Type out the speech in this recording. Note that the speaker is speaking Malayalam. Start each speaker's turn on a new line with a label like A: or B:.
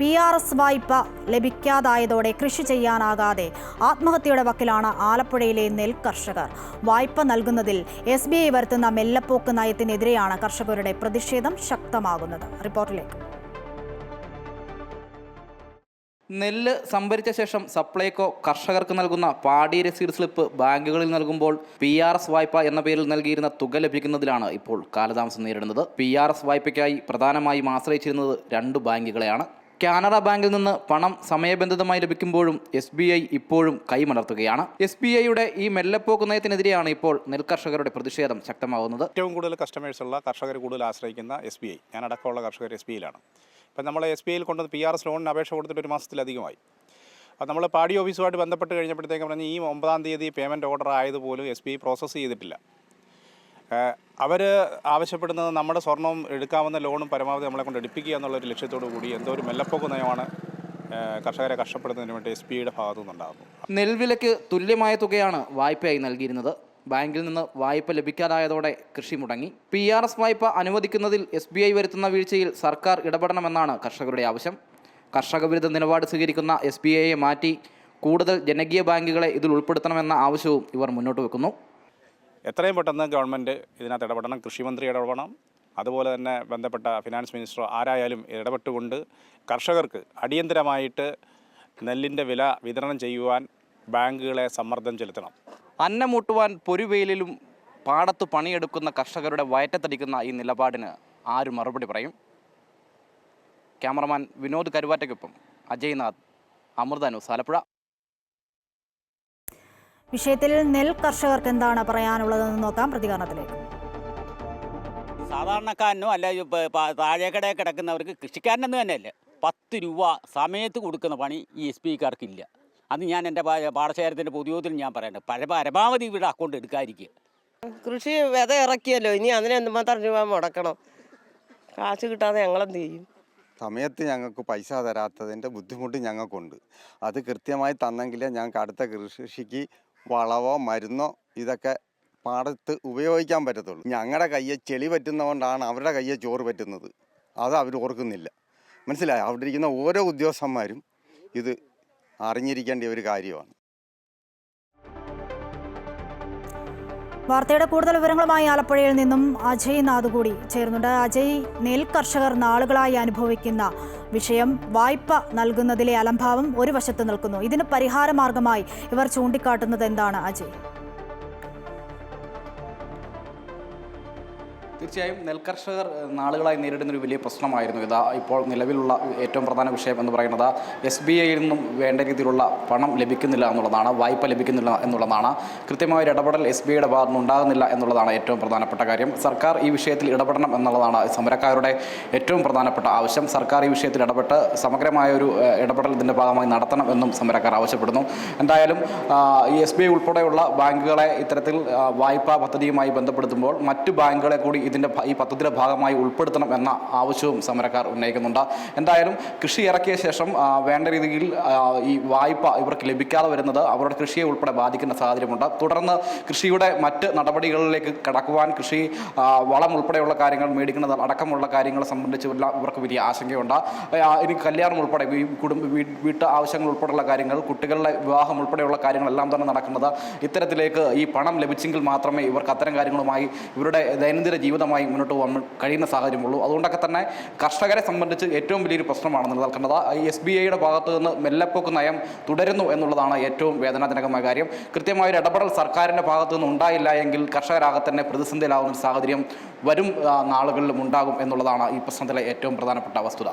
A: പി ആർ എസ് വായ്പ ലഭിക്കാതായതോടെ കൃഷി ചെയ്യാനാകാതെ ആത്മഹത്യയുടെ വക്കിലാണ് ആലപ്പുഴയിലെ നെൽ കർഷകർ. വായ്പ നൽകുന്നതിൽ എസ് ബി ഐ വരുത്തുന്ന മെല്ലപ്പോക്ക് നയത്തിനെതിരെയാണ് കർഷകരുടെ പ്രതിഷേധം ശക്തമാകുന്നത്. റിപ്പോർട്ടിലേക്ക്.
B: നെല്ല് സംഭരിച്ച ശേഷം സപ്ലൈകോ കർഷകർക്ക് നൽകുന്ന പാടി രസീത് സ്ലിപ്പ് ബാങ്കുകളിൽ നൽകുമ്പോൾ പി ആർ എസ് വായ്പ എന്ന പേരിൽ നൽകിയിരുന്ന തുക ലഭിക്കുന്നതിലാണ് ഇപ്പോൾ കാലതാമസം നേരിടുന്നത്. പി ആർ എസ് വായ്പയ്ക്കായി പ്രധാനമായും ആശ്രയിച്ചിരുന്നത് രണ്ട് ബാങ്കുകളെയാണ്. കാനറ ബാങ്കിൽ നിന്ന് പണം സമയബന്ധിതമായി ലഭിക്കുമ്പോഴും എസ് ബി ഐ ഇപ്പോഴും കൈമലർത്തുകയാണ്. എസ് ബി ഐയുടെ ഈ മെല്ലപ്പോക്ക് നയത്തിനെതിരെയാണ് ഇപ്പോൾ നെൽകർഷകരുടെ പ്രതിഷേധം ശക്തമാകുന്നത്.
C: ഏറ്റവും കൂടുതൽ കസ്റ്റമേഴ്സ് ഉള്ള കർഷകർ കൂടുതൽ ആശ്രയിക്കുന്ന എസ് ബി ഐ ഞാൻ അടക്കമുള്ള കർഷകർ എസ് ബി ഐയിലാണ്. ഇപ്പം നമ്മൾ എസ് ബി ഐയിൽ കൊണ്ടുവന്ന് പി ആർ എസ് ലോണിന് അപേക്ഷ കൊടുത്തിട്ട് ഒരു മാസത്തിലധികമായി അപ്പം നമ്മൾ പാടി ഓഫീസുമായിട്ട് ബന്ധപ്പെട്ട് കഴിഞ്ഞപ്പോഴത്തേക്ക് പറഞ്ഞ് ഈ ഒമ്പതാം തീയതി പേയ്മെന്റ് ഓർഡർ ആയതുപോലും എസ് ബി ഐ പ്രോസസ്സ് ചെയ്തിട്ടില്ല. അവർ ആവശ്യപ്പെടുന്നത് നമ്മുടെ സ്വർണവും എടുക്കാവുന്ന ലോണും പരമാവധി നമ്മളെ കൊണ്ട് എടുപ്പിക്കുക എന്നുള്ളൊരു ലക്ഷ്യത്തോടു കൂടി എന്തോ ഒരു മെല്ലപ്പോക്ക് നയമാണ് കർഷകരെ കഷ്ടപ്പെടുന്നതിന് വേണ്ടി എസ് പിയുടെ ഭാഗത്തു നിന്നുണ്ടാകുന്നു.
B: നെൽവിലയ്ക്ക് തുല്യമായ തുകയാണ് വായ്പയായി നൽകിയിരുന്നത്. ബാങ്കിൽ നിന്ന് വായ്പ ലഭിക്കാതായതോടെ കൃഷി മുടങ്ങി. പി ആർ എസ് വായ്പ അനുവദിക്കുന്നതിൽ എസ് ബി ഐ വരുത്തുന്ന വീഴ്ചയിൽ സർക്കാർ ഇടപെടണമെന്നാണ് കർഷകരുടെ ആവശ്യം. കർഷക വിരുദ്ധ നിലപാട് സ്വീകരിക്കുന്ന എസ് ബി ഐയെ മാറ്റി കൂടുതൽ ജനകീയ ബാങ്കുകളെ ഇതിൽ ഉൾപ്പെടുത്തണമെന്ന ആവശ്യവും ഇവർ മുന്നോട്ട് വെക്കുന്നു.
C: എത്രയും പെട്ടെന്ന് ഗവൺമെന്റ് ഇതിനകത്ത് ഇടപെടണം കൃഷിമന്ത്രി ഇടപെടണം. അതുപോലെ തന്നെ ബന്ധപ്പെട്ട ഫിനാൻസ് മിനിസ്റ്റർ ആരായാലും ഇടപെട്ടുകൊണ്ട് കർഷകർക്ക് അടിയന്തരമായിട്ട് നെല്ലിന്റെ വില വിതരണം ചെയ്യുവാൻ ബാങ്കുകളെ സമ്മർദ്ദം ചെലുത്തണം.
B: അന്നമൂട്ടുവാൻ പൊരുവെയിലും പാടത്ത് പണിയെടുക്കുന്ന കർഷകരുടെ വയറ്റത്തടിക്കുന്ന ഈ നിലപാടിന് ആര് മറുപടി പറയും? ക്യാമറമാൻ വിനോദ് കരുവാറ്റയ്ക്കൊപ്പം അജയ്നാഥ് അമൃത ന്യൂസ് ആലപ്പുഴ.
A: വിഷയത്തിൽ നെൽ കർഷകർക്ക് എന്താണ് പറയാനുള്ളതെന്ന് നോക്കാം പ്രതികരണത്തിലേക്ക്.
D: സാധാരണക്കാരനോ അല്ല താഴേക്കടയിൽ കിടക്കുന്നവർക്ക് കൃഷിക്കാരനെന്ന് തന്നെയല്ലേ. പത്ത് രൂപ സമയത്ത് കൊടുക്കുന്ന പണി ഈ എസ് പി കാർക്കില്ല അത് ഞാൻ എന്റെ പാടശേഖരത്തിന്റെ പൊതുയോഗത്തിൽ ഞാൻ പറയുന്നത് പഴയ പരമാവധി ഇവിടെ അക്കൗണ്ട് എടുക്കാതിരിക്കുക.
E: കൃഷി വിത ഇറക്കിയല്ലോ ഇനി അതിന് എന്തുമാത്രം രൂപ മുടക്കണം? കാശ് കിട്ടാതെ ഞങ്ങളെന്ത് ചെയ്യും?
F: സമയത്ത് ഞങ്ങൾക്ക് പൈസ തരാത്തതിന്റെ ബുദ്ധിമുട്ട് ഞങ്ങൾക്കുണ്ട്. അത് കൃത്യമായി തന്നെങ്കിലേ ഞങ്ങൾക്ക് അടുത്ത കൃഷിക്ക് വളവോ മരുന്നോ ഇതൊക്കെ പാടത്ത് ഉപയോഗിക്കാൻ പറ്റത്തുള്ളൂ. ഞങ്ങളുടെ കയ്യെ ചെളി പറ്റുന്നതുകൊണ്ടാണ് അവരുടെ കയ്യെ ചോറ് പറ്റുന്നത്. അത് അവർ ഓർക്കുന്നില്ല. മനസ്സിലായോ? അവിടെ ഇരിക്കുന്ന ഓരോ ഉദ്യോഗസ്ഥന്മാരും ഇത് അറിഞ്ഞിരിക്കേണ്ട ഒരു കാര്യമാണ്.
A: വാർത്തയുടെ കൂടുതൽ വിവരങ്ങളുമായി ആലപ്പുഴയിൽ നിന്നും അജയ് നാഥ് കൂടി ചേരുന്നുണ്ട്. അജയ് നെൽ കർഷകർ നാളുകളായി അനുഭവിക്കുന്ന വിഷയം വായ്പ നൽകുന്നതിലെ അലംഭാവം ഒരു വശത്ത് നിൽക്കുന്നു. ഇതിന് പരിഹാരമാർഗമായി ഇവർ ചൂണ്ടിക്കാട്ടുന്നത് എന്താണ് അജയ്?
B: തീർച്ചയായും നെൽകർഷകർ നാളുകളായി നേരിടുന്ന ഒരു വലിയ പ്രശ്നമായിരുന്നു ഇതാ ഇപ്പോൾ നിലവിലുള്ള ഏറ്റവും പ്രധാന വിഷയം എന്ന് പറയുന്നത് എസ് ബി ഐയിൽ നിന്നും വേണ്ട രീതിയിലുള്ള പണം ലഭിക്കുന്നില്ല എന്നുള്ളതാണ് വായ്പ ലഭിക്കുന്നില്ല എന്നുള്ളതാണ്. കൃത്യമായ ഒരു ഇടപെടൽ എസ് ബി ഐയുടെ ഭാഗത്തുനിന്ന് ഉണ്ടാകുന്നില്ല എന്നുള്ളതാണ് ഏറ്റവും പ്രധാനപ്പെട്ട കാര്യം. സർക്കാർ ഈ വിഷയത്തിൽ ഇടപെടണം എന്നുള്ളതാണ് സമരക്കാരുടെ ഏറ്റവും പ്രധാനപ്പെട്ട ആവശ്യം. സർക്കാർ ഈ വിഷയത്തിൽ ഇടപെട്ട് സമഗ്രമായ ഒരു ഇടപെടൽ ഇതിന്റെ ഭാഗമായി നടത്തണം എന്നും സമരക്കാർ ആവശ്യപ്പെടുന്നു. എന്തായാലും ഈ എസ് ബി ഐ ഉൾപ്പെടെയുള്ള ബാങ്കുകളെ ഇത്തരത്തിൽ വായ്പാ പദ്ധതിയുമായി ബന്ധപ്പെടുത്തുമ്പോൾ മറ്റു ബാങ്കുകളെ കൂടി ഇതിന്റെ ഈ പദ്ധതിയുടെ ഭാഗമായി ഉൾപ്പെടുത്തണം എന്ന ആവശ്യവും സമരക്കാർ ഉന്നയിക്കുന്നുണ്ട്. എന്തായാലും കൃഷി ഇറക്കിയ ശേഷം വേണ്ട രീതിയിൽ ഈ വായ്പ ഇവർക്ക് ലഭിക്കാതെ വരുന്നത് അവരുടെ കൃഷിയെ ഉൾപ്പെടെ ബാധിക്കുന്ന സാഹചര്യമുണ്ട്. തുടർന്ന് കൃഷിയുടെ മറ്റ് നടപടികളിലേക്ക് കടക്കുവാൻ കൃഷി വളം ഉൾപ്പെടെയുള്ള കാര്യങ്ങൾ മേടിക്കുന്നത് അടക്കമുള്ള കാര്യങ്ങൾ സംബന്ധിച്ചുള്ള ഇവർക്ക് വലിയ ആശങ്കയുണ്ട്. ഇനി കല്യാണം ഉൾപ്പെടെ കുടുംബ വീട്ട് ആവശ്യങ്ങൾ ഉൾപ്പെടെയുള്ള കാര്യങ്ങൾ കുട്ടികളുടെ വിവാഹം ഉൾപ്പെടെയുള്ള കാര്യങ്ങളെല്ലാം തന്നെ നടക്കുന്നത് ഇത്തരത്തിലേക്ക് ഈ പണം ലഭിച്ചെങ്കിൽ മാത്രമേ ഇവർക്ക് അത്തരം കാര്യങ്ങളുമായി ഇവരുടെ ദൈനംദിന ജീവിതമായി മുന്നോട്ട് പോകാൻ കഴിയുന്ന സാഹചര്യമുള്ളൂ അതുകൊണ്ടൊക്കെ തന്നെ കർഷകരെ സംബന്ധിച്ച് ഏറ്റവും വലിയൊരു പ്രശ്നമാണ് നിലനിൽക്കുന്നത് എസ് ബി ഐയുടെ ഭാഗത്തു നിന്ന് മെല്ലപ്പോക്ക് നയം തുടരുന്നു എന്നുള്ളതാണ് ഏറ്റവും വേദനാജനകമായ കാര്യം. കൃത്യമായ ഒരു ഇടപെടൽ സർക്കാരിന്റെ ഭാഗത്തു നിന്ന് ഉണ്ടായില്ല എങ്കിൽ കർഷകരാകെ തന്നെ പ്രതിസന്ധിയിലാവുന്ന സാഹചര്യം വരും നാളുകളിലും ഉണ്ടാകും എന്നുള്ളതാണ് ഈ പ്രശ്നത്തിലെ ഏറ്റവും പ്രധാനപ്പെട്ട വസ്തുത.